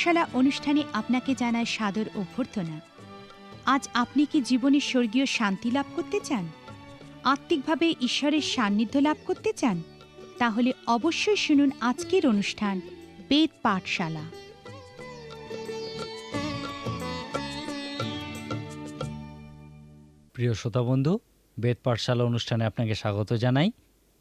পাঠশালা অনুষ্ঠানে আপনাকে জানায় সাদর অভ্যর্থনা। আজ আপনি কি জীবনে স্বর্গীয় শান্তি লাভ করতে চান? আত্মিকভাবে ঈশ্বরের সান্নিধ্য লাভ করতে চান? তাহলে অবশ্যই শুনুন আজকের অনুষ্ঠান, বেদ পাঠশালা। প্রিয় শ্রোতা বন্ধু, বেদ পাঠশালা অনুষ্ঠানে আপনাকে স্বাগত জানাই।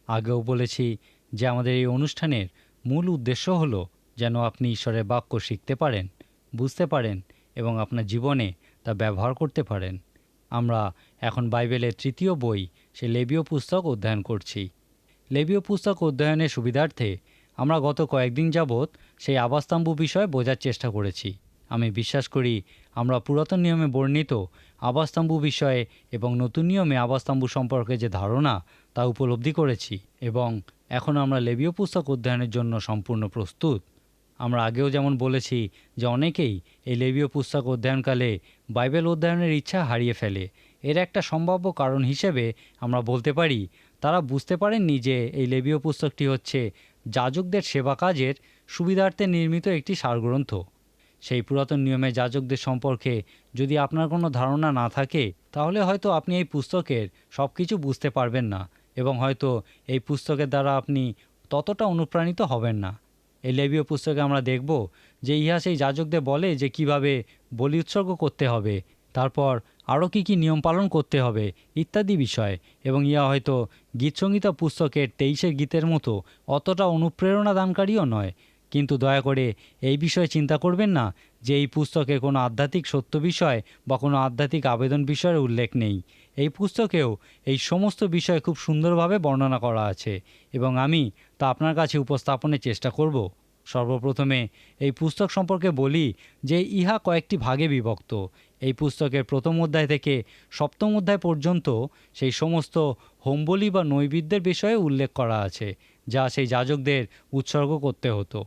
আগেও বলেছি যে আমাদের এই অনুষ্ঠানের মূল উদ্দেশ্য হলো যেন আপনি ঈশ্বরের বাক্য শিখতে পারেন, বুঝতে পারেন এবং আপনার জীবনে তা ব্যবহার করতে পারেন। আমরা এখন বাইবেলের তৃতীয় বই, সে লেবীয় পুস্তক অধ্যয়ন করছি। লেবীয় পুস্তক অধ্যয়নের সুবিধার্থে আমরা গত কয়েকদিন যাবৎ সেই আবাসতাম্বু বিষয়ে বোঝার চেষ্টা করেছি। আমি বিশ্বাস করি আমরা পুরাতন নিয়মে বর্ণিত আবাসতাম্বু বিষয়ে এবং নতুন নিয়মে আবাসতাম্বু সম্পর্কে যে ধারণা, তা উপলব্ধি করেছি এবং এখন আমরা লেবীয় পুস্তক অধ্যয়নের জন্য সম্পূর্ণ প্রস্তুত। আমরা আগেও যেমন বলেছি যে অনেকেই এই লেবীয় পুস্তক অধ্যয়নকালে বাইবেল অধ্যয়নের ইচ্ছা হারিয়ে ফেলে। এর একটা সম্ভাব্য কারণ হিসেবে আমরা বলতে পারি, তারা বুঝতে পারেননি যে এই লেবীয় পুস্তকটি হচ্ছে যাজকদের সেবা কাজের সুবিধার্থে নির্মিত একটি সারগ্রন্থ। সেই পুরাতন নিয়মে যাজকদের সম্পর্কে যদি আপনার কোনো ধারণা না থাকে, তাহলে হয়তো আপনি এই পুস্তকের সব কিছু বুঝতে পারবেন না এবং হয়তো এই পুস্তকের দ্বারা আপনি ততটা অনুপ্রাণিত হবেন না। এই লেবীয় পুস্তকে আমরা দেখব যে ইহা সেই যাজকদের বলে যে কীভাবে বলি উৎসর্গ করতে হবে, তারপর আরও কী কী নিয়ম পালন করতে হবে ইত্যাদি বিষয়। এবং ইহা হয়তো গীতসংগীতা পুস্তকের তেইশের গীতের মতো অতটা অনুপ্রেরণা দানকারীও নয়। কিন্তু দয়া করে এই বিষয়ে চিন্তা করবেন না যে এই পুস্তকে কোনো আধ্যাত্মিক সত্য বিষয় বা কোনো আধ্যাত্মিক আবেদন বিষয়ের উল্লেখ নেই। এই পুস্তকেও এই সমস্ত বিষয় খুব সুন্দরভাবে বর্ণনা করা আছে। এবং আমি তা আপনার কাছে উপস্থাপনের চেষ্টা করব। সর্বপ্রথমে এই পুস্তক সম্পর্কে বলি যে ইহা কয়েকটি ভাগে বিভক্ত। এই পুস্তকের প্রথম অধ্যায় থেকে সপ্তম অধ্যায় পর্যন্ত সেই সমস্ত হোমবলি বা নৈবিদ্যের বিষয়ে উল্লেখ করা আছে, যা সেই যাজকদের উৎসর্গ করতে হতো।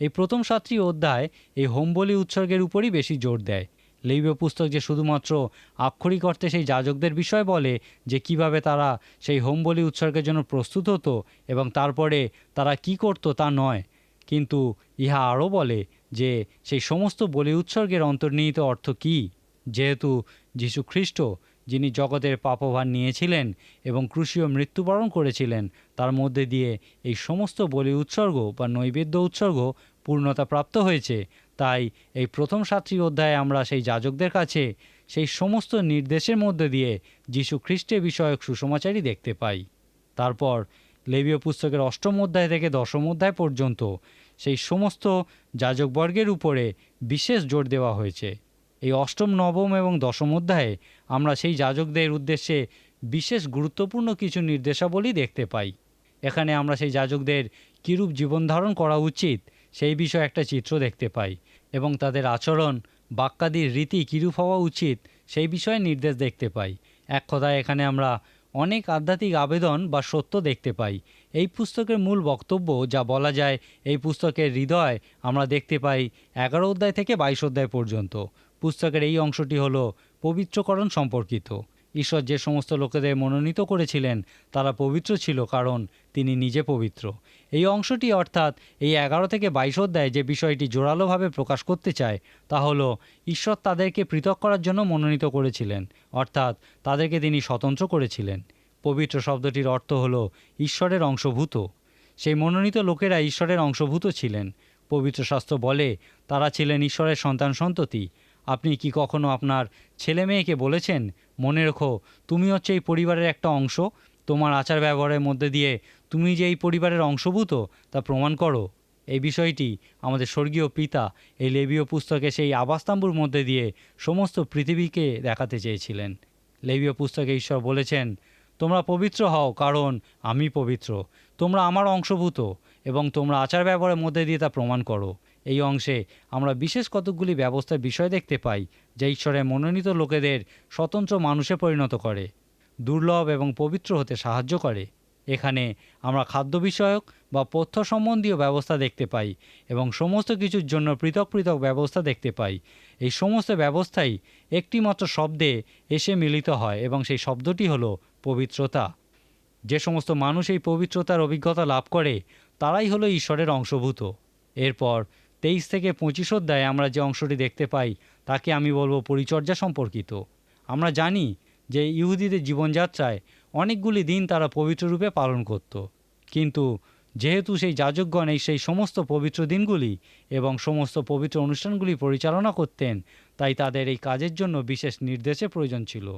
এই প্রথম সাতটি অধ্যায় এই হোমবলি উৎসর্গের উপরই বেশি জোর দেয়। লেবীয় পুস্তক যে শুধুমাত্র আক্ষরিক অর্থে সেই যাজকদের বিষয় বলে, যে কীভাবে তারা সেই হোম বলি উৎসর্গের জন্য প্রস্তুত হতো এবং তারপরে তারা কি করত তা নয়, কিন্তু ইহা আরও বলে যে সেই সমস্ত বলি উৎসর্গের অন্তর্নিহিত অর্থ কী? যেহেতু যীশু খ্রিস্ট যিনি জগতের পাপভার নিয়েছিলেন এবং ক্রুশীয় মৃত্যুবরণ করেছিলেন, তার মধ্যে দিয়ে এই সমস্ত বলি উৎসর্গ বা নৈবেদ্য উৎসর্গ পূর্ণতা প্রাপ্ত হয়েছে। তাই এই প্রথম সাতটি অধ্যায়ে আমরা সেই যাজকদের কাছে সেই সমস্ত নির্দেশের মধ্যে দিয়ে যীশু খ্রিস্টের বিষয়ক সুসমাচারই দেখতে পাই। তারপর লেবীয় পুস্তকের অষ্টম অধ্যায় থেকে দশম অধ্যায় পর্যন্ত সেই সমস্ত যাজকবর্গের উপরে বিশেষ জোর দেওয়া হয়েছে। এই অষ্টম, নবম এবং দশম অধ্যায়ে আমরা সেই যাজকদের উদ্দেশ্যে বিশেষ গুরুত্বপূর্ণ কিছু নির্দেশাবলী দেখতে পাই। এখানে আমরা সেই যাজকদের কীরূপ জীবনধারণ করা উচিত সেই বিষয়ে একটা চিত্র দেখতে পাই। এবং তাদের আচরণ, বাক্যাদির রীতি কীরূপ হওয়া উচিত, সেই বিষয়ে নির্দেশ দেখতে পাই। এক কথায় এখানে আমরা অনেক আধ্যাত্মিক আবেদন বা সত্য দেখতে পাই। এই পুস্তকের মূল বক্তব্য যা বলা যায়, এই পুস্তকের হৃদয়, আমরা দেখতে পাই এগারো অধ্যায় থেকে বাইশ অধ্যায় পর্যন্ত। পুস্তকের এই অংশটি হল পবিত্রকরণ সম্পর্কিত। ঈশ্বর যে সমস্ত লোকেদের মনোনীত করেছিলেন, তারা পবিত্র ছিল কারণ তিনি নিজে পবিত্র। এই অংশটি অর্থাৎ এই এগারো থেকে বাইশ অধ্যায় যে বিষয়টি জোরালোভাবে প্রকাশ করতে চায়, তা হলো ঈশ্বর তাদেরকে পৃথক করার জন্য মনোনীত করেছিলেন, অর্থাৎ তাদেরকে তিনি স্বতন্ত্র করেছিলেন। পবিত্র শব্দটির অর্থ হল ঈশ্বরের অংশভূত। সেই মনোনীত লোকেরা ঈশ্বরের অংশভূত ছিলেন। পবিত্র শাস্ত্র বলে, তারা ছিলেন ঈশ্বরের সন্তান সন্ততি। আপনি কি কখনো আপনার ছেলে মেয়েকে বলেছেন মনে রেখো, তুমি হচ্ছে এই পরিবারের একটা অংশ। তোমার আচার ব্যবহারের মধ্যে দিয়ে তুমি যে এই পরিবারের অংশভূত, তা প্রমাণ করো। এই বিষয়টি আমাদের স্বর্গীয় পিতা এই লেবীয় পুস্তকে সেই আবাস্তাম্বুর মধ্যে দিয়ে সমস্ত পৃথিবীকে দেখাতে চেয়েছিলেন। লেবীয় পুস্তকে ঈশ্বর বলেছেন, তোমরা পবিত্র হও, কারণ আমি পবিত্র। তোমরা আমার অংশভূত এবং তোমরা আচার ব্যবহারের মধ্যে দিয়ে তা প্রমাণ করো। এই অংশে আমরা বিশেষ কতকগুলি ব্যবস্থার বিষয় দেখতে পাই, যা ঈশ্বরের মনোনীত লোকেদের স্বতন্ত্র মানুষে পরিণত করে, দুর্লভ এবং পবিত্র হতে সাহায্য করে। এখানে আমরা খাদ্য বিষয়ক বা পথ্য সম্বন্ধীয় ব্যবস্থা দেখতে পাই এবং সমস্ত কিছুর জন্য পৃথক পৃথক ব্যবস্থা দেখতে পাই। এই সমস্ত ব্যবস্থাই একটিমাত্র শব্দে এসে মিলিত হয় এবং সেই শব্দটি হলো পবিত্রতা। যে সমস্ত মানুষ এই পবিত্রতার অভিজ্ঞতা লাভ করে, তারাই হলো ঈশ্বরের অংশভূত। এরপর তেইশ থেকে পঁচিশ অধ্যায়ে আমরা যে অংশটি দেখতে পাই, তাকে আমি বলব পরিচর্যা সম্পর্কিত। আমরা জানি যে ইহুদিদের জীবনযাত্রায় অনেকগুলি দিন তারা পবিত্র রূপে পালন করত। কিন্তু যেহেতু সেই যাজকগণ এই সেই সমস্ত পবিত্র দিনগুলি এবং সমস্ত পবিত্র অনুষ্ঠানগুলি পরিচালনা করতেন, তাই তাদের এই কাজের জন্য বিশেষ নির্দেশের প্রয়োজন ছিল।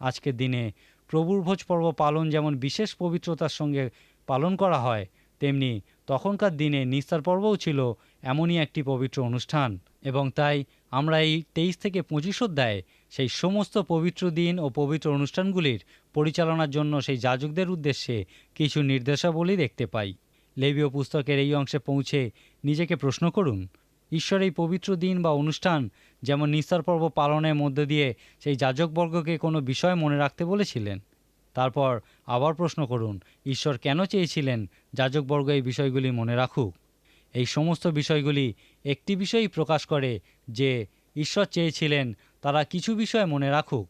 আজকের দিনে প্রভুর ভোজ পর্ব পালন যেমন বিশেষ পবিত্রতার সঙ্গে পালন করা হয় তেমনি তখনকার দিনে নিস্তার পর্বও ছিল এমনই একটি পবিত্র অনুষ্ঠান এবং তাই আমরা এই তেইশ থেকে পঁচিশ অধ্যায়ে সেই সমস্ত পবিত্র দিন ও পবিত্র অনুষ্ঠানগুলির পরিচালনার জন্য সেই যাজকদের উদ্দেশ্যে কিছু নির্দেশাবলী দেখতে পাই। লেবীয় পুস্তকের এই অংশে পৌঁছে নিজেকে প্রশ্ন করুন, ঈশ্বর এই পবিত্র দিন বা অনুষ্ঠান যেমন নিস্তার পর্ব পালনের মধ্যে দিয়ে সেই যাজকবর্গকে কোনো বিষয় মনে রাখতে বলেছিলেন? তারপর আবার প্রশ্ন করুন, ঈশ্বর কেন চেয়েছিলেন যাজকবর্গ এই বিষয়গুলি মনে রাখুক? এই সমস্ত বিষয়গুলি একটি বিষয়ই প্রকাশ করে যে ঈশ্বর চেয়েছিলেন তারা কিছু বিষয় মনে রাখুক।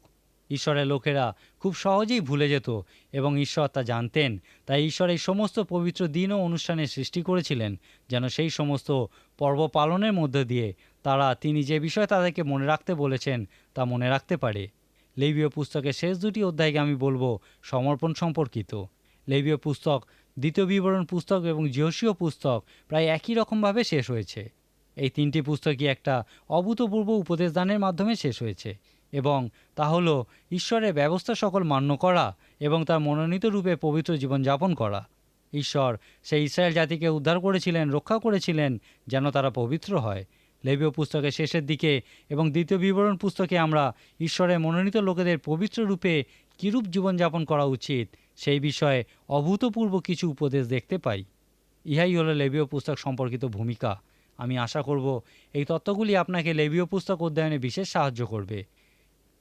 ঈশ্বরের লোকেরা খুব সহজেই ভুলে যেত এবং ঈশ্বর তা জানতেন। তাই ঈশ্বর এই সমস্ত পবিত্র দিন ও অনুষ্ঠানের সৃষ্টি করেছিলেন, যেন সেই সমস্ত পর্ব পালনের মধ্যে দিয়ে তারা তিনি যে বিষয় তাদেরকে মনে রাখতে বলেছেন তা মনে রাখতে পারে। লেবীয় পুস্তকের শেষ দুটি অধ্যায়কে আমি বলব সমর্পণ সম্পর্কিত। লেবীয় পুস্তক, দ্বিতীয় বিবরণ পুস্তক এবং জিহসীয় পুস্তক প্রায় একই রকমভাবে শেষ হয়েছে। এই তিনটি পুস্তকই একটা অভূতপূর্ব উপদেশদানের মাধ্যমে শেষ হয়েছে এবং তা হল ঈশ্বরের ব্যবস্থা সকল মান্য করা এবং তার মনোনীত রূপে পবিত্র জীবনযাপন করা। ঈশ্বর সেই ইসরায়েল জাতিকে উদ্ধার করেছিলেন, রক্ষা করেছিলেন যেন তারা পবিত্র হয়। লেবীয় পুস্তকের শেষের দিকে এবং দ্বিতীয় বিবরণ পুস্তকে আমরা ঈশ্বরের মনোনীত লোকেদের পবিত্র রূপে কীরূপ জীবনযাপন করা উচিত, সেই বিষয়ে অভূতপূর্ব কিছু উপদেশ দেখতে পাই। ইহাই হলো লেবীয় পুস্তক সম্পর্কিত ভূমিকা। আমি আশা করব এই তত্ত্বগুলি আপনাকে লেবীয় পুস্তক অধ্যয়নে বিশেষ সাহায্য করবে।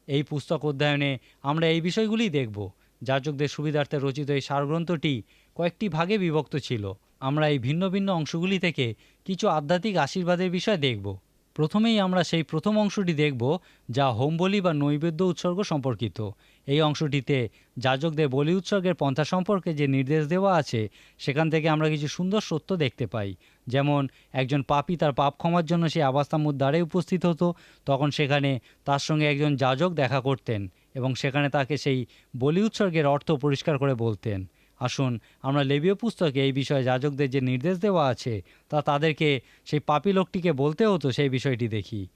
এই পুস্তক অধ্যয়নে আমরা এই বিষয়গুলি দেখব। যাজকদের সুবিধার্থে রচিত এই সারগ্রন্থটি কয়েকটি ভাগে বিভক্ত ছিল। আমরা এই ভিন্ন ভিন্ন অংশগুলি থেকে কিছু আধ্যাত্মিক আশীর্বাদের বিষয় দেখব। প্রথমেই আমরা সেই প্রথম অংশটি দেখব, যা হোম বলি বা নৈবেদ্য উৎসর্গ সম্পর্কিত। এই অংশটিতে যাজকদের বলি উৎসর্গের পন্থা সম্পর্কে যে নির্দেশ দেওয়া আছে, সেখান থেকে আমরা কিছু সুন্দর সত্য দেখতে পাই। যেমন, একজন পাপি তার পাপ ক্ষমার জন্য সেই আবাস্তামুর দ্বারে উপস্থিত হতো, তখন সেখানে তার সঙ্গে একজন যাজক দেখা করতেন এবং সেখানে তাকে সেই বলি উৎসর্গের অর্থ পরিষ্কার করে বলতেন। আসুন, আমরা লেবীয় পুস্তকে এই বিষয়ে যাজকদের যে নির্দেশ দেওয়া আছে, তা তাদেরকে, সেই পাপী লোকটিকে বলতে হতো সেই বিষয়টি দেখি।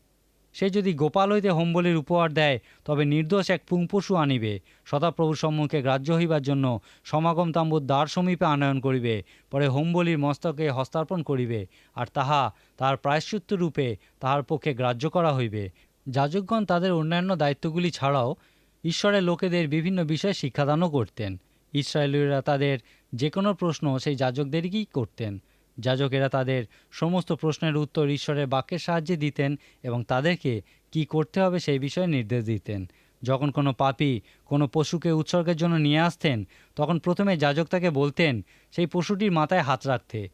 সে যদি গোপাল হইতে হোমবলির উপহার দেয়, তবে নির্দোষ এক পুংপশু আনিবে। সদাপ্রভুর সম্মুখে গ্রাহ্য হইবার জন্য সমাগম তাম্বুর দ্বার সমীপে আনয়ন করিবে, পরে হোমবলির মস্তকে হস্তার্পণ করিবে, আর তাহা তাহার প্রায়শ্চিত্ত রূপে তাহার পক্ষে গ্রাহ্য করা হইবে। যাজকগণ তাদের অন্যান্য দায়িত্বগুলি ছাড়াও ঈশ্বরের লোকেদের বিভিন্ন বিষয়ে শিক্ষাদানও করতেন। ইসরায়েলীরা তাদের যে কোনো প্রশ্ন সেই যাজকদেরকেই করতেন? যাজকেরা তাদের সমস্ত প্রশ্নের উত্তর ঈশ্বরের বাক্যের সাহায্যে দিতেন এবং তাদেরকে কি করতে হবে সেই বিষয়ে নির্দেশ দিতেন। যখন কোনো পাপী কোনো পশুকে উৎসর্গের জন্য নিয়ে আসতেন, তখন প্রথমে যাজক তাকে বলতেন, সেই পশুটির মাথায় হাত রাখতে।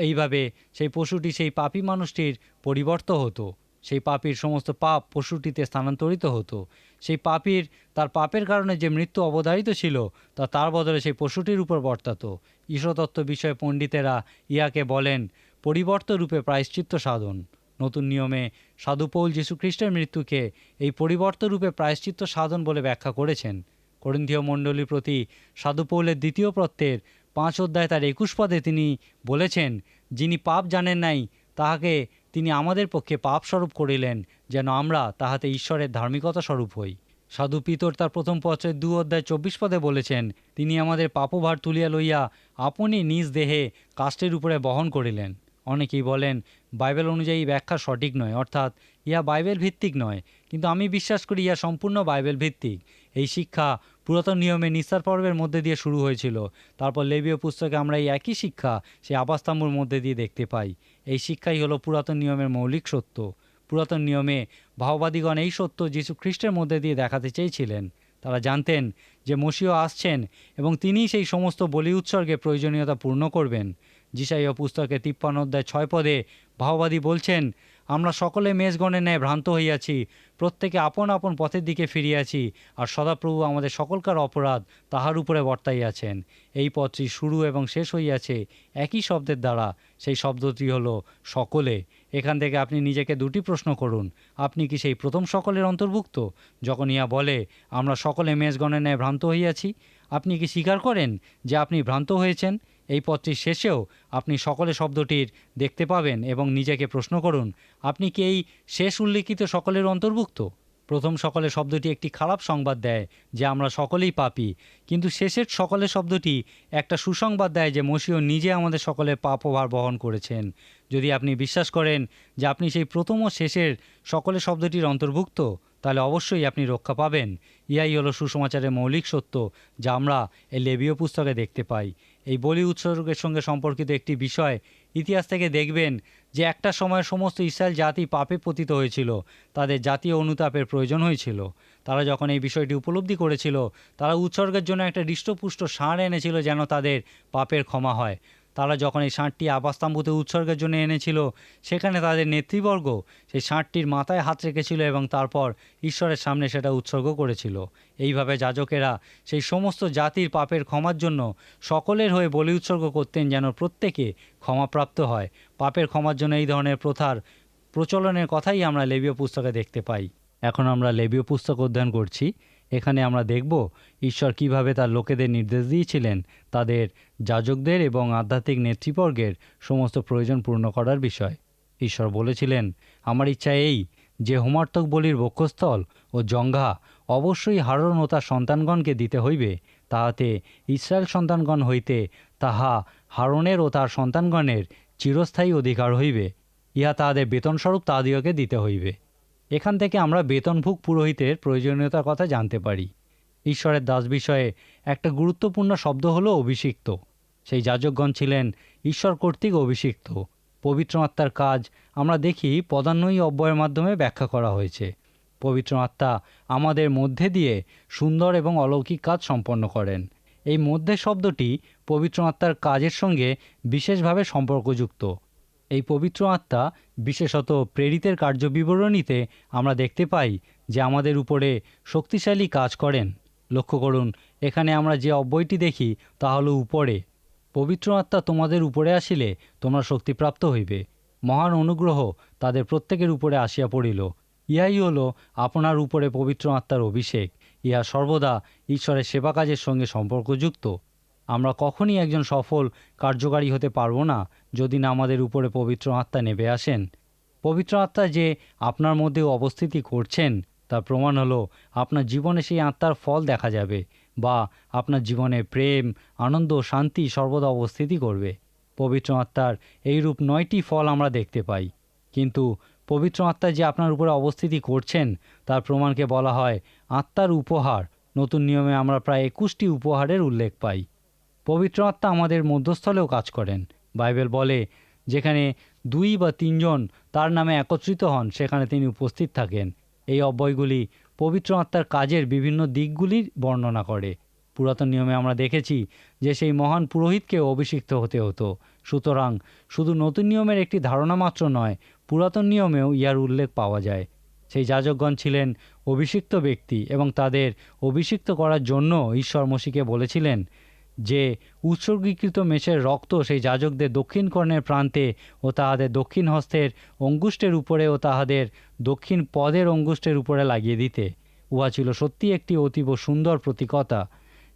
এইভাবে সেই পশুটি সেই পাপী মানুষটির পরিবর্ত হতো। সেই পাপীর সমস্ত পাপ পশুটিতে স্থানান্তরিত হতো। সেই পাপীর, তার পাপের কারণে যে মৃত্যু অবধারিত ছিল, তা তার বদলে সেই পশুটির উপর বর্তাত। ঈশ্বরতত্ত্ব বিষয়ে পণ্ডিতেরা ইহাকে বলেন, পরিবর্ত রূপে প্রায়শ্চিত্ত সাধন। নতুন নিয়মে সাধুপৌল যীশুখ্রিস্টের মৃত্যুকে এই পরিবর্ত রূপে প্রায়শ্চিত্ত সাধন বলে ব্যাখ্যা করেছেন। করিন্থীয় মণ্ডলীর প্রতি সাধুপৌলের দ্বিতীয় প্রত্যের পাঁচ অধ্যায় তার একুশ পদে তিনি বলেছেন, যিনি পাপ জানেন নাই, তাহাকে তিনি আমাদের পক্ষে পাপ স্বরূপ করিলেন, যেন আমরা তাহাতে ঈশ্বরের ধার্মিকতা স্বরূপ হই। সাধু পিতর তার প্রথম পত্রের দু অধ্যায় চব্বিশ পদে বলেছেন, তিনি আমাদের পাপভার তুলিয়া লইয়া আপনি নিজ দেহে কাষ্টের উপরে বহন করিলেন। অনেকেই বলেন, বাইবেল অনুযায়ী ব্যাখ্যা সঠিক নয়, অর্থাৎ ইহা বাইবেল ভিত্তিক নয়, কিন্তু আমি বিশ্বাস করি ইহা সম্পূর্ণ বাইবেল ভিত্তিক এই শিক্ষা পুরাতন নিয়মে নিস্তার পর্বের মধ্যে দিয়ে শুরু হয়েছিল। তারপর লেবীয় পুস্তকে আমরা এই একই শিক্ষা সেই আবাস্তাম্বুর মধ্যে দিয়ে দেখতে পাই। এই শিক্ষাই হলো পুরাতন নিয়মের মৌলিক সত্য। পুরাতন নিয়মে ভাওবাদীগণ এই সত্য যীশু খ্রিস্টের মধ্যে দিয়ে দেখাতে চেয়েছিলেন। তারা জানতেন যে মসিও আসছেন এবং তিনিই সেই সমস্ত বলি উৎসর্গে প্রয়োজনীয়তা পূর্ণ করবেন। যিশাইয়া পুস্তকে তিপ্পান্ন অধ্যায় ছয় পদে ভাওবাদী বলছেন আমরা সকলে মেজগণের ন্যায় ভ্রান্ত হইয়াছি। প্রত্যেকে আপন আপন পথের দিকে ফিরিয়াছি আর সদাপ্রভু আমাদের সকলকার অপরাধ তাহার উপরে বর্তাইয়াছেন। এই পথটি শুরু এবং শেষ হইয়াছে একই শব্দের দ্বারা। সেই শব্দটি হলো সকলে। এখান থেকে আপনি নিজেকে দুটি প্রশ্ন করুন। আপনি কি সেই প্রথম সকলের অন্তর্ভুক্ত? যখন ইহা বলে, আমরা সকলে মেজগণের ন্যায় ভ্রান্ত হইয়াছি। আপনি কি স্বীকার করেন যে আপনি ভ্রান্ত হয়েছেন? এই পথটির শেষেও আপনি সকলে শব্দটির দেখতে পাবেন এবং নিজেকে প্রশ্ন করুন, আপনি কি এই শেষ উল্লিখিত সকলের অন্তর্ভুক্ত? প্রথম সকলে শব্দটি একটি খারাপ সংবাদ দেয় যে আমরা সকলেই পাপি, কিন্তু শেষের সকলে শব্দটি একটা সুসংবাদ দেয় যে মসিও নিজে আমাদের সকলের পাপভার বহন করেছেন। যদি আপনি বিশ্বাস করেন যে আপনি সেই প্রথম ও শেষের সকলে শব্দটির অন্তর্ভুক্ত, তাহলে অবশ্যই আপনি রক্ষা পাবেন। ইহাই হলো সুসমাচারের মৌলিক সত্য, যা আমরা এই লেবীয় পুস্তকে দেখতে পাই। এই বলি উৎসর্গের সঙ্গে সম্পর্কিত একটি বিষয়। ইতিহাস থেকে দেখবেন যে একটা সময় সমস্ত ইসরায়েল জাতি পাপে পতিত হয়েছিল। তাদের জাতীয় অনুতাপের প্রয়োজন হয়েছিল। তারা যখন এই বিষয়টি উপলব্ধি করেছিল, তারা উৎসর্গের জন্য একটা হৃষ্টপুষ্ট ষাঁড় এনেছিল যেন তাদের পাপের ক্ষমা হয়। তারা যখন এই ষাঁড়টি আবাস্তাম্বুতে উৎসর্গের জন্য এনেছিল, সেখানে তাদের নেতৃবর্গ সেই ষাঁড়টির মাথায় হাত রেখেছিল এবং তারপর ঈশ্বরের সামনে সেটা উৎসর্গ করেছিল। এইভাবে যাজকেরা সেই সমস্ত জাতির পাপের ক্ষমার জন্য সকলের হয়ে বলি উৎসর্গ করতেন যেন প্রত্যেকে ক্ষমাপ্রাপ্ত হয়। পাপের ক্ষমার জন্য এই ধরনের প্রথার প্রচলনের কথাই আমরা লেবীয় পুস্তকে দেখতে পাই। এখন আমরা লেবীয় পুস্তক অধ্যয়ন করছি। এখানে আমরা দেখব ঈশ্বর কীভাবে তার লোকেদের নির্দেশ দিয়েছিলেন, তাদের যাজকদের এবং আধ্যাত্মিক নেতৃবর্গের সমস্ত প্রয়োজন পূর্ণ করার বিষয়। ঈশ্বর বলেছিলেন, আমার ইচ্ছা এই, যে হোমার্থক বলির বক্ষস্থল ও জঙ্ঘা অবশ্যই হারণ ও তার সন্তানগণকে দিতে হইবে, তাহাতে ইসরায়েল সন্তানগণ হইতে তাহা হারণের ও তার সন্তানগণের চিরস্থায়ী অধিকার হইবে। ইহা তাহাদের বেতনস্বরূপ তাহাদিওকে দিতে হইবে। এখান থেকে আমরা বেতনভুক পুরোহিতের প্রয়োজনীয়তার কথা জানতে পারি। ঈশ্বরের দাস বিষয়ে একটা গুরুত্বপূর্ণ শব্দ হলো অভিষিক্ত। সেই যাজকগণ ছিলেন ঈশ্বর কর্তৃক অভিষিক্ত। পবিত্র আত্মার কাজ আমরা দেখি পদান্বয়ী অব্যয়ের মাধ্যমে ব্যাখ্যা করা হয়েছে। পবিত্র আত্মা আমাদের মধ্যে দিয়ে সুন্দর এবং অলৌকিক কাজ সম্পন্ন করেন। এই মধ্যে শব্দটি পবিত্র আত্মার কাজের সঙ্গে বিশেষভাবে সম্পর্কযুক্ত। এই পবিত্র আত্মা, বিশেষত প্রেরিতের কার্যবিবরণীতে আমরা দেখতে পাই যে আমাদের উপরে শক্তিশালী কাজ করেন। লক্ষ্য করুন, এখানে আমরা যে অব্যয়টি দেখি তা হলো উপরে। পবিত্র আত্মা তোমাদের উপরে আসিলে তোমরা শক্তিপ্রাপ্ত হইবে। মহান অনুগ্রহ তাদের প্রত্যেকের উপরে আসিয়া পড়িল। ইহাই হলো আপনার উপরে পবিত্র আত্মার অভিষেক। ইহা সর্বদা ঈশ্বরের সেবা কাজের সঙ্গে সম্পর্কযুক্ত। আমরা কখনই একজন সফল, কার্যকারী হতে পারব না যদি না আমাদের উপরে পবিত্র আত্মা নেমে আসেন। পবিত্র আত্মা যে আপনার মধ্যে অবস্থিতি করছেন, তার প্রমাণ হলো আপনার জীবনে সেই আত্মার ফল দেখা যাবে বা আপনার জীবনে প্রেম, আনন্দ, শান্তি সর্বদা অবস্থিতি করবে। পবিত্র আত্মার এইরূপ নয়টি ফল আমরা দেখতে পাই। কিন্তু পবিত্র আত্মা যে আপনার উপরে অবস্থিতি করছেন, তার প্রমাণকে বলা হয় আত্মার উপহার। নতুন নিয়মে আমরা প্রায় একুশটি উপহারের উল্লেখ পাই। পবিত্র আত্মা আমাদের মধ্যস্থলেও কাজ করেন। বাইবেল বলে, যেখানে দুই বা তিনজন তার নামে একত্রিত হন, সেখানে তিনি উপস্থিত থাকেন। এই অব্যয়গুলি পবিত্র আত্মার কাজের বিভিন্ন দিকগুলির বর্ণনা করে। পুরাতন নিয়মে আমরা দেখেছি যে সেই মহান পুরোহিতকে অভিষিক্ত হতে হতো। সুতরাং শুধু নতুন নিয়মের একটি ধারণা মাত্র নয়, পুরাতন নিয়মেও ইহার উল্লেখ পাওয়া যায়। সেই যাজকগণ ছিলেন অভিষিক্ত ব্যক্তি এবং তাদের অভিষিক্ত করার জন্য ঈশ্বর মসিকে বলেছিলেন যে উৎসর্গীকৃত মেষের রক্ত সেই যাজকদের দক্ষিণ কর্ণের প্রান্তে ও তাহাদের দক্ষিণ হস্তের অঙ্গুষ্ঠের উপরে ও তাহাদের দক্ষিণ পদের অঙ্গুষ্ঠের উপরে লাগিয়ে দিতে। উহা ছিল সত্যি একটি অতীব সুন্দর প্রতীকতা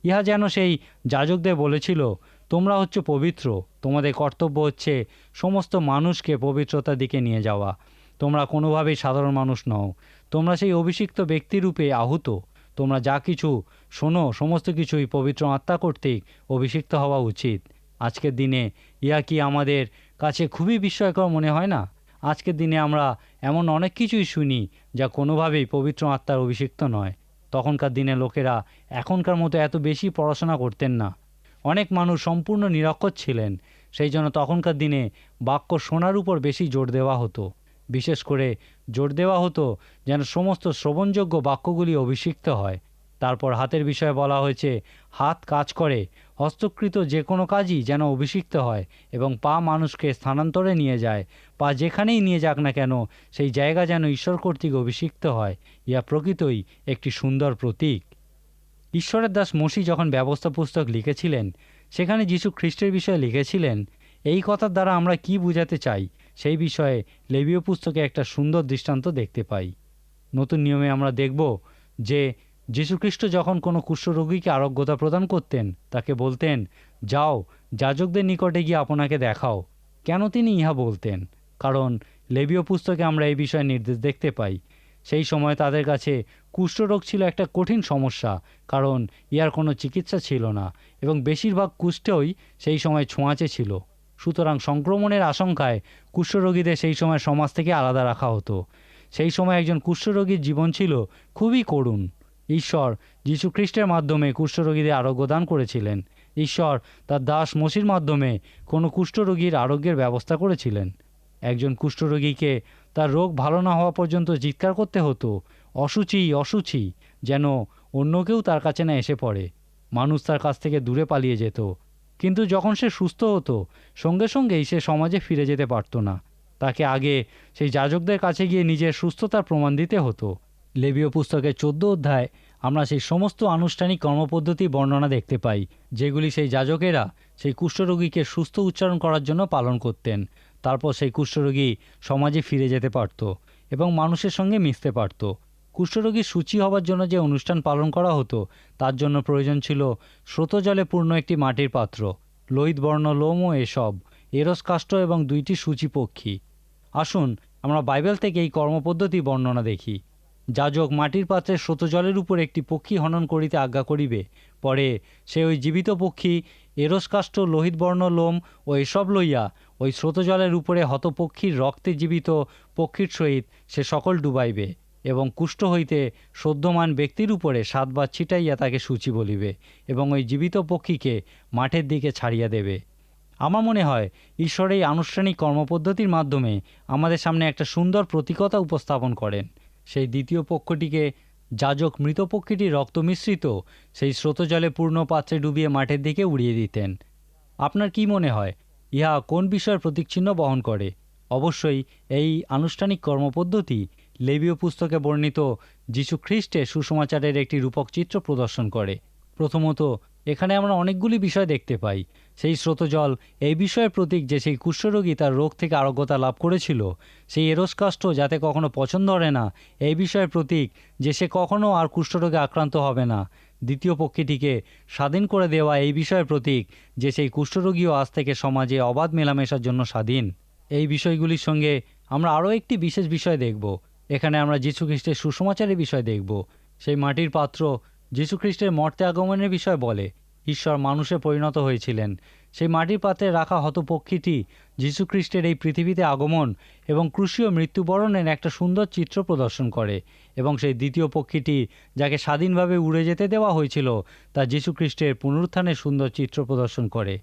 ইহা যেন সেই যাজকদের বলেছিল, তোমরা হচ্ছে পবিত্র, তোমাদের কর্তব্য হচ্ছে সমস্ত মানুষকে পবিত্রতার দিকে নিয়ে যাওয়া। তোমরা কোনোভাবেই সাধারণ মানুষ নও। তোমরা সেই অভিষিক্ত ব্যক্তিরূপে আহুত। তোমরা যা কিছু শোনো, সমস্ত কিছুই পবিত্র আত্মা কর্তৃক অভিষিক্ত হওয়া উচিত। আজকের দিনে ইয়া কি আমাদের কাছে খুবই বিস্ময়কর মনে হয় না? আজকের দিনে আমরা এমন অনেক কিছুই শুনি যা কোনোভাবেই পবিত্র আত্মার অভিষিক্ত নয়। তখনকার দিনে লোকেরা এখনকার মতো এত বেশি পড়াশোনা করতেন না। অনেক মানুষ সম্পূর্ণ নিরক্ষর ছিলেন, সেই জন্য তখনকার দিনে বাক্য শোনার উপর বেশি জোর দেওয়া হতো। বিশেষ করে জোর দেওয়া হতো যেন সমস্ত শ্রবণযোগ্য বাক্যগুলি অভিষিক্ত হয়। তারপর হাতের বিষয়ে বলা হয়েছে, হাত কাজ করে, হস্তকৃত যে কোনো কাজই যেন অভিষিক্ত হয় এবং পা মানুষকে স্থানান্তরে নিয়ে যায়, পা যেখানেই নিয়ে যাক না কেন, সেই জায়গা যেন ঈশ্বর কর্তৃক অভিষিক্ত হয় ইয়া প্রকৃতই একটি সুন্দর প্রতীক। ঈশ্বরের দাস মসি যখন ব্যবস্থা পুস্তক লিখেছিলেন, সেখানে যীশু খ্রিস্টের বিষয়ে লিখেছিলেন, এই কথার দ্বারা আমরা কি বোঝাতে চাই? সেই বিষয়ে লেবীয় পুস্তকে একটা সুন্দর দৃষ্টান্ত দেখতে পাই। নতুন নিয়মে আমরা দেখব যে যীশুখ্রিস্ট যখন কোনো কুষ্ঠরোগীকে আরোগ্যতা প্রদান করতেন, তাকে বলতেন, যাও, যাজকদের নিকটে গিয়ে আপনাকে দেখাও। কেন তিনি ইহা বলতেন? কারণ লেবীয় পুস্তকে আমরা এই বিষয়ে নির্দেশ দেখতে পাই। সেই সময় তাদের কাছে কুষ্ঠরোগ ছিল একটা কঠিন সমস্যা, কারণ ইহার কোনো চিকিৎসা ছিল না এবং বেশিরভাগ কুষ্ঠই সেই সময় ছোঁয়াচে ছিল। সুতরাং সংক্রমণের আশঙ্কায় কুষ্ঠরোগীদের সেই সময় সমাজ থেকে আলাদা রাখা হতো। সেই সময় একজন কুষ্ঠরোগীর জীবন ছিল খুবই করুণ। ঈশ্বর যীশুখ্রিস্টের মাধ্যমে কুষ্ঠরোগীদের আরোগ্য দান করেছিলেন। ঈশ্বর তার দাস মসির মাধ্যমে কোনো কুষ্ঠরোগীর আরোগ্যের ব্যবস্থা করেছিলেন। একজন কুষ্ঠরোগীকে তার রোগ ভালো না হওয়া পর্যন্ত চিৎকার করতে হতো। অসুচি অসুচি, যেন অন্য কেউ তার কাছে না এসে পড়ে। মানুষ তার কাছ থেকে দূরে পালিয়ে যেত। কিন্তু যখন সে সুস্থ হতো, সঙ্গে সঙ্গেই সে সমাজে ফিরে যেতে পারত না। তাকে আগে সেই যাজকদের কাছে গিয়ে নিজের সুস্থতার প্রমাণ দিতে হতো। লেবীয় পুস্তকের চোদ্দ অধ্যায় আমরা সেই সমস্ত আনুষ্ঠানিক কর্মপদ্ধতি বর্ণনা দেখতে পাই, যেগুলি সেই যাজকেরা সেই কুষ্ঠরোগীকে সুস্থ উচ্চারণ করার জন্য পালন করতেন। তারপর সেই কুষ্ঠরোগী সমাজে ফিরে যেতে পারত এবং মানুষের সঙ্গে মিশতে পারত। কুষ্ঠরোগীর সূচি হবার জন্য যে অনুষ্ঠান পালন করা হতো, তার জন্য প্রয়োজন ছিল স্রোত জলে পূর্ণ একটি মাটির পাত্র, লোহিত বর্ণ, লোম ও এসব, এরস কাষ্ঠ এবং দুইটি সূচি পক্ষী। আসুন আমরা বাইবেল থেকে এই কর্মপদ্ধতি বর্ণনা দেখি। যাজক মাটির পাত্রে স্রোত জলের উপর একটি পক্ষী হনন করিতে আজ্ঞা করিবে। পরে সে ওই জীবিত পক্ষী এরসকাষ্ঠ লোহিত বর্ণ লোম ও এসব লইয়া ওই স্রোতজলের উপরে হতপক্ষীর রক্তে জীবিত পক্ষীর সহিত সে সকল ডুবাইবে এবং কুষ্ঠ হইতে সদ্যমান ব্যক্তির উপরে সাতবার ছিটাইয়া তাকে সূচি বলিবে এবং ওই জীবিত পক্ষীকে মাঠের দিকে ছাড়িয়া দেবে। আমার মনে হয়, ঈশ্বর এই আনুষ্ঠানিক কর্মপদ্ধতির মাধ্যমে আমাদের সামনে একটা সুন্দর প্রতীকতা উপস্থাপন করেন। সেই দ্বিতীয় পক্ষটিকে যাজক মৃত পক্ষীটির রক্ত মিশ্রিত সেই স্রোতজলে পূর্ণ পাত্রে ডুবিয়ে মাঠের দিকে উড়িয়ে দিতেন। আপনার কি মনে হয়, ইহা কোন বিষয়ের প্রতীকচিহ্ন বহন করে? অবশ্যই এই আনুষ্ঠানিক কর্মপদ্ধতি লেবীয় পুস্তকে বর্ণিত যীশু খ্রিস্টের সুসমাচারের একটি রূপক চিত্র প্রদর্শন করে। প্রথমত এখানে আমরা অনেকগুলি বিষয় দেখতে পাই। সেই স্রোতজল, এই বিষয়ের প্রতীক যে সেই কুষ্ঠরোগী তার রোগ থেকে আরোগ্যতা লাভ করেছিল। সেই এরস্কাষ্ঠ যাতে কখনো পছন্দ ধরে না, এই বিষয়ের প্রতীক যে সে কখনো আর কুষ্ঠরোগে আক্রান্ত হবে না। দ্বিতীয় পক্ষীটিকে স্বাধীন করে দেওয়া এই বিষয়ের প্রতীক যে সেই কুষ্ঠরোগীও আজ থেকে সমাজে অবাধ মেলামেশার জন্য স্বাধীন। এই বিষয়গুলির সঙ্গে আমরা আরও একটি বিশেষ বিষয় দেখব। এখানে আমরা যীশু খ্রিস্টের সুসমাচারের বিষয় দেখব। সেই মাটির পাত্র যীশু খ্রিস্টের মর্তে আগমনের বিষয় বলে, ঈশ্বর মানুষে পরিণত হয়েছিলেন। সেই মাটির পাত্রে রাখা হতপক্ষীটি যীশুখ্রিস্টের এই পৃথিবীতে আগমন এবং ক্রুশীয় মৃত্যুবরণের একটা সুন্দর চিত্র প্রদর্শন করে এবং সেই দ্বিতীয় পক্ষীটি যাকে স্বাধীনভাবে উড়ে যেতে দেওয়া হয়েছিল, তা যীশুখ্রিস্টের পুনরুত্থানের সুন্দর চিত্র প্রদর্শন করে।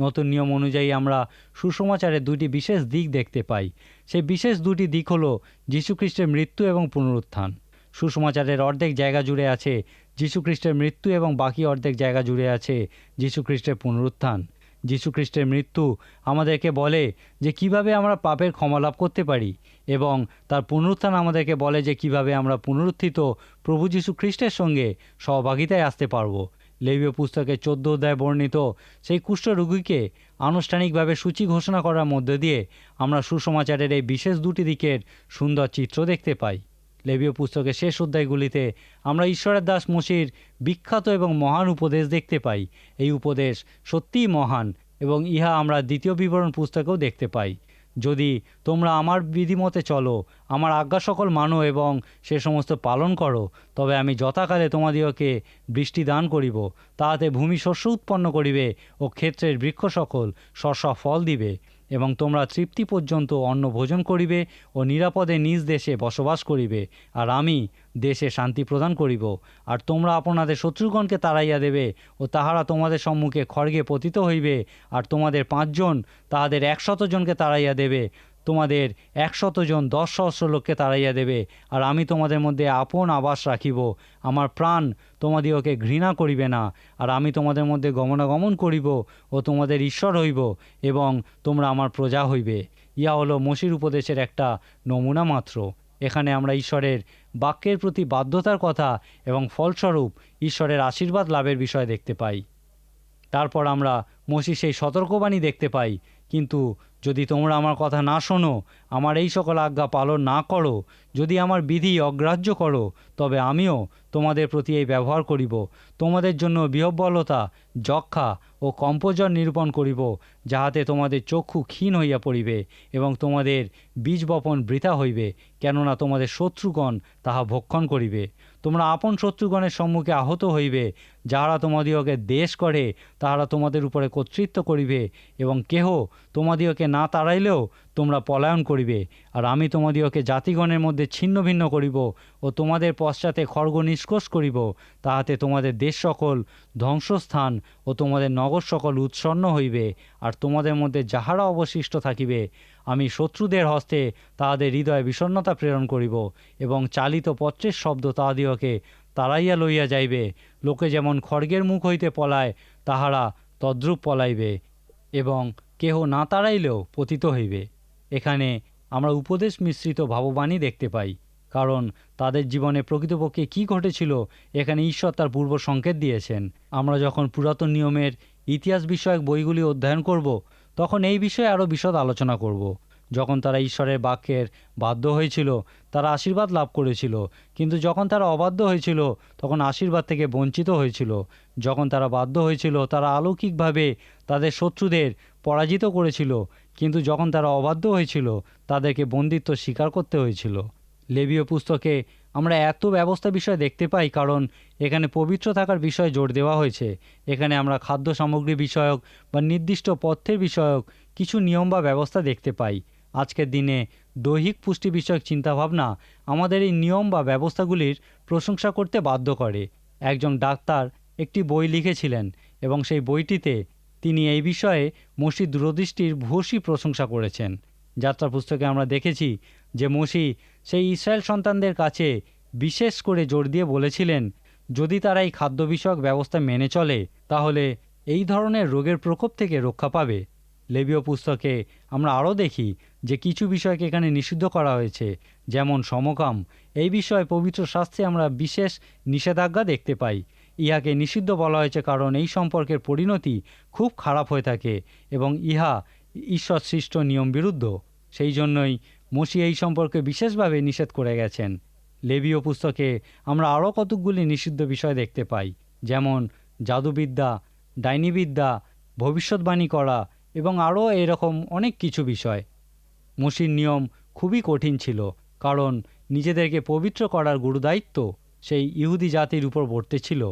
নতুন নিয়ম অনুযায়ী আমরা সুসমাচারের দুটি বিশেষ দিক দেখতে পাই। সেই বিশেষ দুটি দিক হলো যীশুখ্রিস্টের মৃত্যু এবং পুনরুত্থান। সুসমাচারের অর্ধেক জায়গা জুড়ে আছে যীশুখ্রিস্টের মৃত্যু এবং বাকি অর্ধেক জায়গা জুড়ে আছে যীশুখ্রিস্টের পুনরুত্থান। যীশুখ্রিস্টের মৃত্যু আমাদেরকে বলে যে কীভাবে আমরা পাপের ক্ষমা লাভ করতে পারি এবং তার পুনরুত্থান আমাদেরকে বলে যে কীভাবে আমরা পুনরুত্থিত প্রভু যীশু খ্রিস্টের সঙ্গে সহভাগিতায় আসতে পারব। লেবীয় পুস্তকের চোদ্দ অধ্যায় বর্ণিত সেই কুষ্ঠ রোগীকে আনুষ্ঠানিকভাবে সূচি ঘোষণা করার মধ্যে দিয়ে আমরা সুসমাচারের এই বিশেষ দুটি দিকের সুন্দর চিত্র দেখতে পাই। লেবীয় পুস্তকের শেষ অধ্যায়গুলিতে আমরা ঈশ্বরের দাস মসির বিখ্যাত এবং মহান উপদেশ দেখতে পাই। এই উপদেশ সত্যিই মহান এবং ইহা আমরা দ্বিতীয় বিবরণ পুস্তকেও দেখতে পাই। যদি তোমরা আমার বিধিমতে চলো, আমার আজ্ঞা সকল মানো এবং সে সমস্ত পালন করো, তবে আমি যথাকালে তোমাদিওকে বৃষ্টি দান করিব। তাহাতে ভূমি শস্য উৎপন্ন করিবে ও ক্ষেত্রের বৃক্ষ সকল শস্য ফল দিবে। এবং তোমরা তৃপ্তি পর্যন্ত অন্ন ভোজন করিবে ও নিরাপদে নিজ দেশে বসবাস করিবে। আর আমি দেশে শান্তি প্রদান করিব। আর তোমরা আপনাদের শত্রুগণকে তাড়াইয়া দেবে ও তাহারা তোমাদের সম্মুখে খড়গে পতিত হইবে। আর তোমাদের পাঁচজন তাহাদের একশত জনকে তাড়াইয়া দেবে। তোমাদের একশত জন দশ সহস্র লোককে তাড়াইয়া দেবে, আর আমি তোমাদের মধ্যে আপন আবাস রাখিব। আমার প্রাণ তোমাদিওকে ঘৃণা করিবে না, আর আমি তোমাদের মধ্যে গমনাগমন করিব ও তোমাদের ঈশ্বর হইব এবং তোমরা আমার প্রজা হইবে। ইয়া হলো মসির উপদেশের একটা নমুনা মাত্র। এখানে আমরা ঈশ্বরের বাক্যের প্রতি বাধ্যতার কথা এবং ফলস্বরূপ ঈশ্বরের আশীর্বাদ লাভের বিষয় দেখতে পাই। তারপর আমরা মসি সেই সতর্কবাণী দেখতে পাই। কিন্তু যদি তোমরা আমার কথা না শোনো, আমার এই সকল আজ্ঞা পালন না করো, যদি আমার বিধি অগ্রাহ্য করো, তবে আমিও তোমাদের প্রতি এই ব্যবহার করিব। তোমাদের জন্য বিহব্বলতা, যক্ষা ও কম্পজন নিরূপণ করিব, যাহাতে তোমাদের চক্ষু ক্ষীণ হইয়া পড়িবে এবং তোমাদের বীজ বপন বৃথা হইবে, কেননা তোমাদের শত্রুগণ তাহা ভক্ষণ করিবে। তোমরা আপন শত্রুগণের সম্মুখে আহত হইবে। যাহারা তোমাদিওকে দেশ করে, তাহারা তোমাদের উপরে কর্তৃত্ব করিবে এবং কেহ তোমাদিওকে না তাড়াইলেও তোমরা পলায়ন করিবে। আর আমি তোমাদিওকে জাতিগণের মধ্যে ছিন্ন ভিন্ন করিব ও তোমাদের পশ্চাতে খড়গ নিষ্কোষ করিব। তাহাতে তোমাদের দেশ সকল ধ্বংসস্থান ও তোমাদের নগর সকল উৎসন্ন হইবে। আর তোমাদের মধ্যে যাহারা অবশিষ্ট থাকিবে আমি শত্রুদের হস্তে তাহাদের হৃদয়ে বিষণ্ণতা প্রেরণ করিব এবং চালিত পত্রের শব্দ তাহাদিওকে তাড়াইয়া লইয়া যাইবে। লোকে যেমন খড়গের মুখ হইতে পলায়, তাহারা তদ্রূপ পলাইবে এবং কেহ না তাড়াইলেও পতিত হইবে। এখানে আমরা উপদেশ মিশ্রিত ভাববাণী দেখতে পাই, কারণ তাদের জীবনে প্রকৃতপক্ষে কি ঘটেছিল এখানে ঈশ্বর তার পূর্ব সংকেত দিয়েছেন। আমরা যখন পুরাতন নিয়মের ইতিহাস বিষয়ক বইগুলি অধ্যয়ন করব তখন এই বিষয়ে আরও বিশদ আলোচনা করব। যখন তারা ঈশ্বরের বাক্যের বাধ্য হয়েছিল, তারা আশীর্বাদ লাভ করেছিল। কিন্তু যখন তারা অবাধ্য হয়েছিল, তখন আশীর্বাদ থেকে বঞ্চিত হয়েছিল। যখন তারা বাধ্য হয়েছিল, তারা অলৌকিকভাবে তাদের শত্রুদের পরাজিত করেছিল। কিন্তু যখন তারা অবাধ্য হয়েছিল, তাদেরকে বন্দিত্ব স্বীকার করতে হয়েছিল। লেবীয় পুস্তকে আমরা এত ব্যবস্থা বিষয় দেখতে পাই কারণ এখানে পবিত্র থাকার বিষয়ে জোর দেওয়া হয়েছে। এখানে আমরা খাদ্য সামগ্রী বিষয়ক বা নির্দিষ্ট পথ্যের বিষয়ক কিছু নিয়ম বা ব্যবস্থা দেখতে পাই। আজকের দিনে দৈহিক পুষ্টি বিষয়ক চিন্তাভাবনা আমাদের এই নিয়ম বা ব্যবস্থাগুলির প্রশংসা করতে বাধ্য করে। একজন ডাক্তার একটি বই লিখেছিলেন এবং সেই বইটিতে তিনি এই বিষয়ে মসি দূরদৃষ্টির ভূয়সী প্রশংসা করেছেন। যাত্রা পুস্তকে আমরা দেখেছি যে মসি সেই ইসরায়েল সন্তানদের কাছে বিশেষ করে জোর দিয়ে বলেছিলেন, যদি তারা এই খাদ্য বিষয়ক ব্যবস্থা মেনে চলে, তাহলে এই ধরনের রোগের প্রকোপ থেকে রক্ষা পাবে। লেবীয় পুস্তকে আমরা আরও দেখি যে কিছু বিষয়কে এখানে নিষিদ্ধ করা হয়েছে, যেমন সমকাম। এই বিষয়ে পবিত্র শাস্ত্রে আমরা বিশেষ নিষেধাজ্ঞা দেখতে পাই। ইহাকে নিষিদ্ধ বলা হয়েছে কারণ এই সম্পর্কের পরিণতি খুব খারাপ হয়ে থাকে এবং ইহা ঈশ্বর সৃষ্ট নিয়ম বিরুদ্ধ। সেই জন্যই মসি এই সম্পর্কে বিশেষভাবে নিষেধ করে গেছেন। লেবীয় পুস্তকে আমরা আরও কতকগুলি নিষিদ্ধ বিষয় দেখতে পাই, যেমন জাদুবিদ্যা, ডাইনিবিদ্যা, ভবিষ্যৎবাণী করা এবং আরও এরকম অনেক কিছু বিষয়। মসির নিয়ম খুবই কঠিন ছিল, কারণ নিজেদেরকে পবিত্র করার গুরুদায়িত্ব সেই ইহুদি জাতির উপর বর্তে ছিল।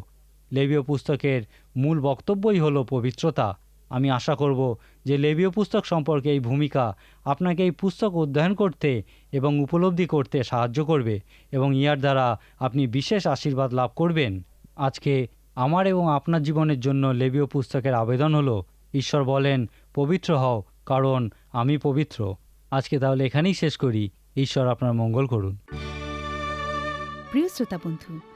লেবীয় পুস্তকের মূল বক্তব্যই হলো পবিত্রতা। আমি আশা করব যে লেবীয় পুস্তক সম্পর্কে এই ভূমিকা আপনাকে এই পুস্তক অধ্যয়ন করতে এবং উপলব্ধি করতে সাহায্য করবে এবং ইয়ার দ্বারা আপনি বিশেষ আশীর্বাদ লাভ করবেন। আজকে আমার এবং আপনার জীবনের জন্য লেবীয় পুস্তকের আবেদন হলো, ঈশ্বর বলেন, পবিত্র হও, কারণ আমি পবিত্র। আজকে তাহলে এখানেই শেষ করি। ঈশ্বর আপনার মঙ্গল করুন। প্রিয় শ্রোতা বন্ধু